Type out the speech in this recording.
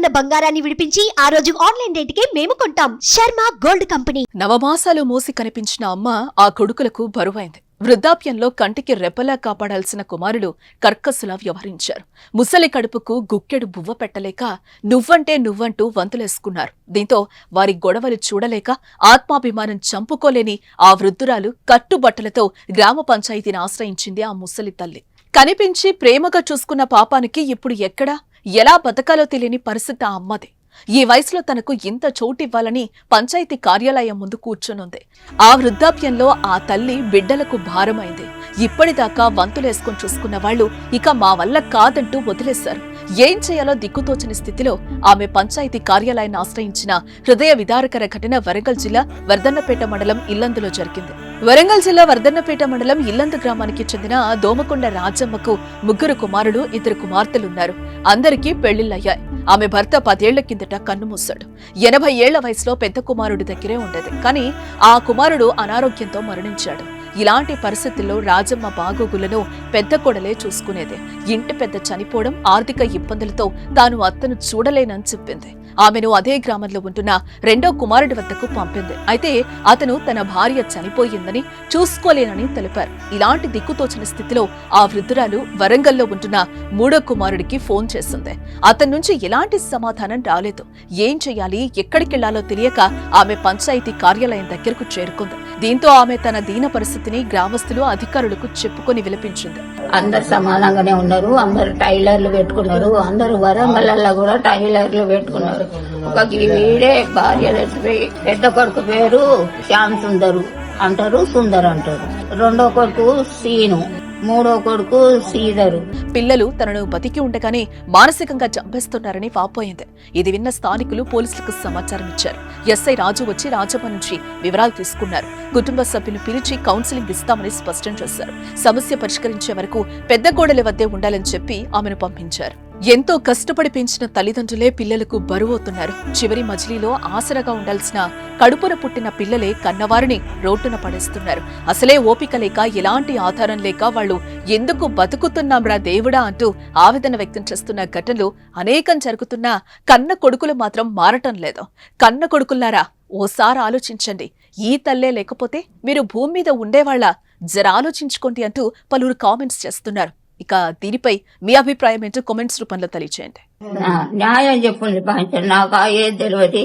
ఉన్న బంగారాన్ని విడిపించి ఆ రోజు ఆన్లైన్ రేటుకే మేము కొంటాం. Sharma gold company. నవమాసాలు మూసి కనిపించిన అమ్మ ఆ కొడుకులకు బరువైంది. వృద్ధాప్యంలో కంటికి రెప్పలా కాపాడాల్సిన కుమారుడు కర్కస్సులా వ్యవహరించారు. ముసలి కడుపుకు గుక్కెడు బువ్వ పెట్టలేక నువ్వంటే నువ్వంటూ వంతులేసుకున్నారు. దీంతో వారి గొడవలు చూడలేక ఆత్మాభిమానం చంపుకోలేని ఆ వృద్ధురాలు కట్టుబట్టలతో గ్రామ పంచాయతీని ఆశ్రయించింది ఆ ముసలి తల్లి. కనిపించి ప్రేమగా చూసుకున్న పాపానికి ఇప్పుడు ఎక్కడా? ఎలా బతకాలో తెలియని పరిస్థితి ఆ అమ్మది. ఈ వయసులో తనకు ఇంత చోటివ్వాలని పంచాయతీ కార్యాలయం ముందు కూర్చునుంది. ఆ వృద్ధాప్యంలో ఆ తల్లి బిడ్డలకు భారమైంది. ఇప్పటిదాకా వంతులేసుకుని చూసుకున్న వాళ్ళు ఇక మా వల్ల కాదంటూ వదిలేశారు. ఏం చేయాలో దిక్కుతోచని స్థితిలో ఆమె పంచాయతీ కార్యాలయాన్ని ఆశ్రయించిన హృదయ విదారకర ఘటన వరంగల్ జిల్లా వర్ధన్నపేట మండలం ఇల్లందులో జరిగింది. వరంగల్ జిల్లా వర్ధన్నపేట మండలం ఇల్లందు గ్రామానికి చెందిన దోమకొండ రాజమ్మకు ముగ్గురు కుమారులు ఇద్దరు కుమార్తెలున్నారు. అందరికీ పెళ్ళిళ్ళయ్యాయి ఆమె భర్త పదేళ్ళ కిందట కన్నుమూశాడు ఎనభై ఏళ్ళ వయసులో పెద్ద కుమారుడి దగ్గరే ఉండేది. కానీ ఆ కుమారుడు అనారోగ్యంతో మరణించాడు. ఇలాంటి పరిస్థితుల్లో రాజమ్మ బాగోగులను పెద్ద కొడలే చూసుకునేది. ఇంటి పెద్ద చనిపోవడం ఆర్థిక ఇబ్బందులతో తాను అత్తను చూడలేనని చెప్పింది. ఆమెను అదే గ్రామంలో ఉంటున్న రెండో కుమారుడి వద్దకు పంపింది. అయితే అతను తన భార్య చనిపోయిందని చూసుకోలేనని తెలిపారు. ఇలాంటి దిక్కుతోచిన స్థితిలో ఆ వృద్ధురాలు వరంగల్లో ఉంటున్న మూడో కుమారుడికి ఫోన్ చేసింది. అతని నుంచి ఎలాంటి సమాధానం రాలేదు. ఏం చేయాలి ఎక్కడికెళ్ళాలో తెలియక ఆమె పంచాయతీ కార్యాలయం దగ్గరకు చేరుకుంది. దీంతో ఆమె తన దీన పరిస్థితి పరిస్థితిని గ్రామస్తులు అధికారులకు చెప్పుకొని విలపించింది. అందరు సమానంగానే ఉన్నారు. అందరు టైలర్లు పెట్టుకున్నారు. అందరు వరంగల్లో కూడా టైలర్లు పెట్టుకున్నారు. ఒక వీడే భార్య పెద్ద కొడుకు పేరు శ్యామ్ సుందరు అంటారు సుందర్ అంటారు. రెండో కొడుకు సీను. మూడో కొడుకు శ్రీధరు. పిల్లలు తనను బతికి ఉండగానే మానసికంగా చంపేస్తున్నారని వాపోయింది. ఇది విన్న స్థానికులు పోలీసులకు సమాచారం ఇచ్చారు. ఎస్ఐ రాజు వచ్చి రాజమ్మ నుంచి వివరాలు తీసుకున్నారు. కుటుంబ సభ్యులు పిలిచి కౌన్సిలింగ్ ఇస్తామని స్పష్టం చేశారు. సమస్య పరిష్కరించే వరకు పెద్ద గోడల వద్దే ఉండాలని చెప్పి ఆమెను పంపించారు. ఎంతో కష్టపడి పెంచిన తల్లిదండ్రులే పిల్లలకు బరువవుతున్నారు. చివరి మజిలీలో ఆసరగా ఉండాల్సిన కడుపున పుట్టిన పిల్లలే కన్నవారిని రోడ్డున పడేస్తున్నారు. అసలే ఓపిక లేక ఎలాంటి ఆధారం లేక వాళ్ళు ఎందుకు బతుకుతున్నాంరా దేవుడా అంటూ ఆవేదన వ్యక్తం చేస్తున్న ఘటనలు అనేకం జరుగుతున్నా కన్న కొడుకులు మాత్రం మారటం లేదు. కన్న కొడుకుల్లారా ఓసారి ఆలోచించండి. ఈ తల్లే లేకపోతే మీరు భూమి మీద ఉండేవాళ్ళ జర ఆలోచించుకోండి అంటూ పలువురు కామెంట్స్ చేస్తున్నారు. ఇక దీనిపై మీ అభిప్రాయం ఏంటో కామెంట్స్ రూపంలో తెలియచేయండి. న్యాయం చెప్పుంది నాకు ఆ తెలియదు.